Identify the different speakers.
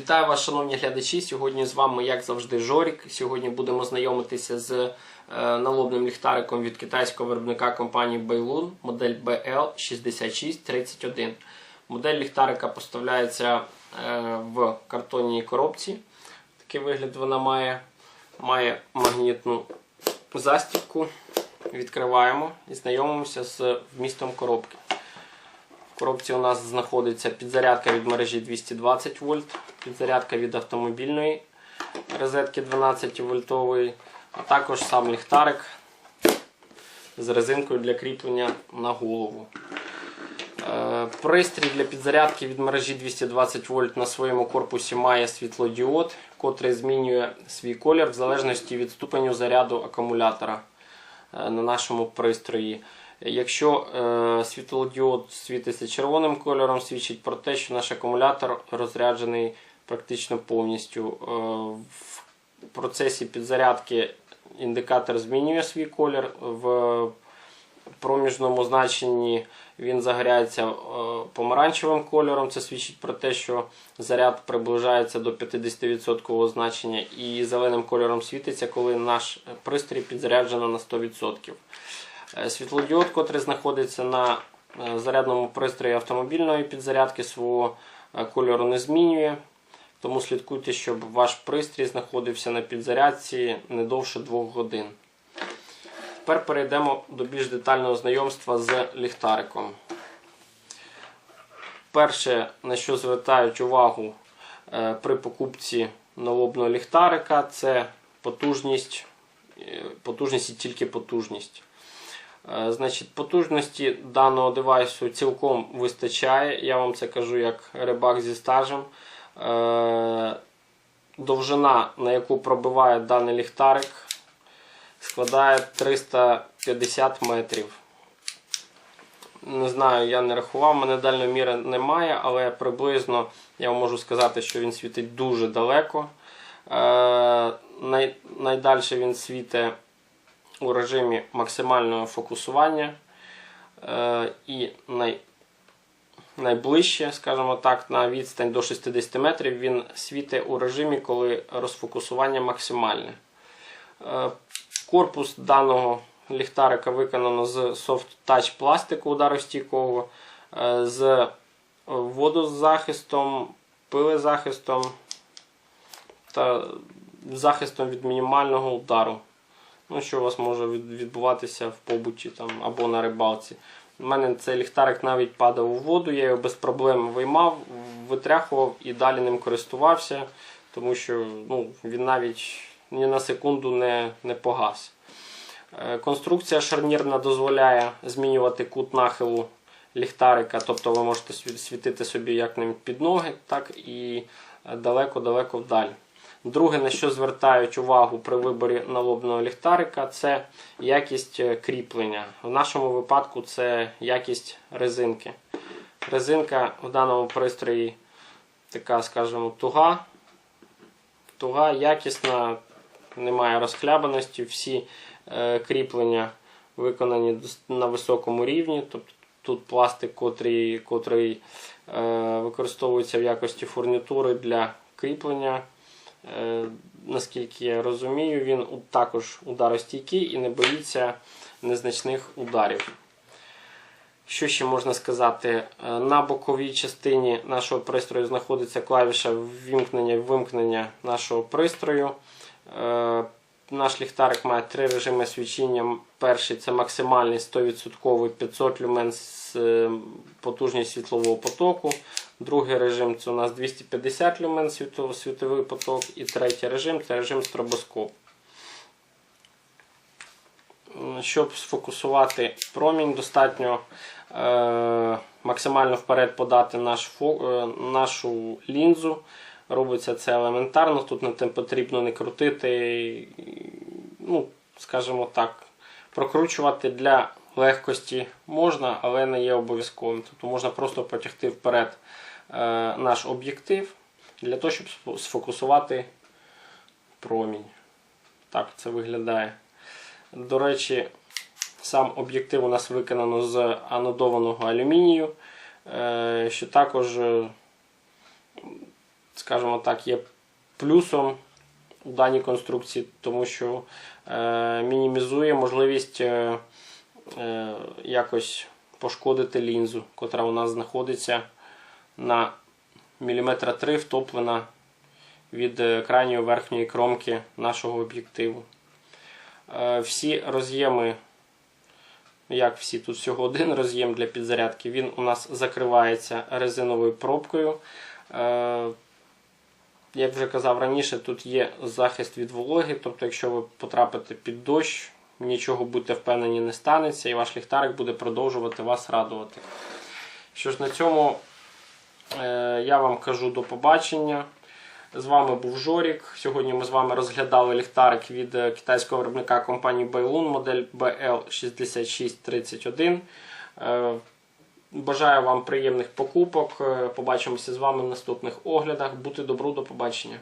Speaker 1: Вітаю вас, шановні глядачі. Сьогодні з вами, як завжди, Жорік. Сьогодні будемо знайомитися з е, налобним ліхтариком від китайського виробника компанії Beilun, модель BL6631. Модель ліхтарика поставляється е, в картонній коробці. Такий вигляд вона має. Має магнітну застібку. Відкриваємо і знайомимося з вмістом коробки. Коробці у нас знаходиться підзарядка від мережі 220 вольт, підзарядка від автомобільної розетки 12 вольтової, а також сам ліхтарик з резинкою для кріплення на голову. Е, Пристрій для підзарядки від мережі 220 вольт на своєму корпусі має світлодіод, котрий змінює свій колір в залежності від ступеню заряду акумулятора е, на нашому пристрої. Якщо е, світлодіод світиться червоним кольором, свідчить про те, що наш акумулятор розряджений практично повністю. Е, в процесі підзарядки індикатор змінює свій колір. В проміжному значенні він загоряється е, помаранчевим кольором. Це свідчить про те, що заряд приближається до 50% значення, і зеленим кольором світиться, коли наш пристрій підзаряджено на 100%. Е, Світлодіод, котрий знаходиться на е, зарядному пристрої автомобільної підзарядки, свого е, кольору не змінює. Тому слідкуйте, щоб ваш пристрій знаходився на підзарядці не довше 2 годин. Тепер перейдемо до більш детального знайомства з ліхтариком. Перше, на що звертають увагу при покупці налобного ліхтарика, це потужність, потужність і тільки потужність. Е, Значить, потужності даного девайсу цілком вистачає. Я вам це кажу як рибак зі стажем. Е, Довжина, на яку пробиває даний ліхтарик, складає 350 метрів. Не знаю, я не рахував, мене дальноміри немає, але приблизно я можу сказати, що він світить дуже далеко. Е, найдальше він світить у режимі максимального фокусування. Е, і най, найближче, скажімо так, на відстань до 60 метрів він світить у режимі, коли розфокусування максимальне. Е, Корпус даного ліхтарика виконано з Soft Touch пластику ударостійкого, е, з водозахистом, пилезахистом та захистом від мінімального удару. Ну, що у вас може відбуватися в побуті там, або на рибалці. У мене цей ліхтарик навіть падав у воду, я його без проблем виймав, витряхував і далі ним користувався, тому що ну, він навіть ні на секунду не, не погас. Е, Конструкція шарнірна дозволяє змінювати кут нахилу ліхтарика, тобто ви можете світити собі як ним під ноги, так і далеко-далеко вдалі. Друге, на що звертають увагу при виборі налобного ліхтарика, це якість е, кріплення. В нашому випадку це якість резинки. Резинка в даному пристрої така, скажімо, туга. Туга якісна, немає розхлябаності, всі е, кріплення виконані на високому рівні. Тобто тут пластик, котрий, котрий е, використовується в якості фурнітури для кріплення. Е, наскільки я розумію, він також ударостійкий і не боїться незначних ударів. Що ще можна сказати? Е, На боковій частині нашого пристрою знаходиться клавіша ввімкнення і вимкнення нашого пристрою. Наш ліхтарик має три режими свічіння. Перший це максимальний 100% 500 люмен з е, потужність світлового потоку. Другий режим це у нас 250 люмен світовий поток. І третій режим це режим стробоскоп. Щоб сфокусувати промінь, достатньо е, максимально вперед подати е, нашу лінзу. Робиться це елементарно, тут не потрібно не крутити, ну, скажімо так, прокручувати для легкості можна, але не є обов'язковим. Тобто можна просто потягти вперед е, наш об'єктив для того, щоб сфокусувати промінь. Так це виглядає. До речі, сам об'єктив у нас виконано з анодованого алюмінію, е, що також скажімо так, є плюсом у даній конструкції, тому що е, мінімізує можливість е, е, якось пошкодити лінзу, котра у нас знаходиться на міліметра 3 втоплена від крайньої верхньої кромки нашого об'єктиву. Всі роз'єми, як всі, тут всього один роз'єм для підзарядки, він у нас закривається резиновою пробкою. Як вже казав раніше, тут є захист від вологи, тобто, якщо ви потрапите під дощ, нічого будьте впевнені не станеться, і ваш ліхтарик буде продовжувати вас радувати. Що ж на цьому е, я вам кажу до побачення. З вами був Жорік. Сьогодні ми з вами розглядали ліхтарик від е, китайського виробника компанії Bailun, модель BL6631. Бажаю вам приємних покупок. Е, Побачимося з вами в наступних оглядах. Бути добру, до побачення.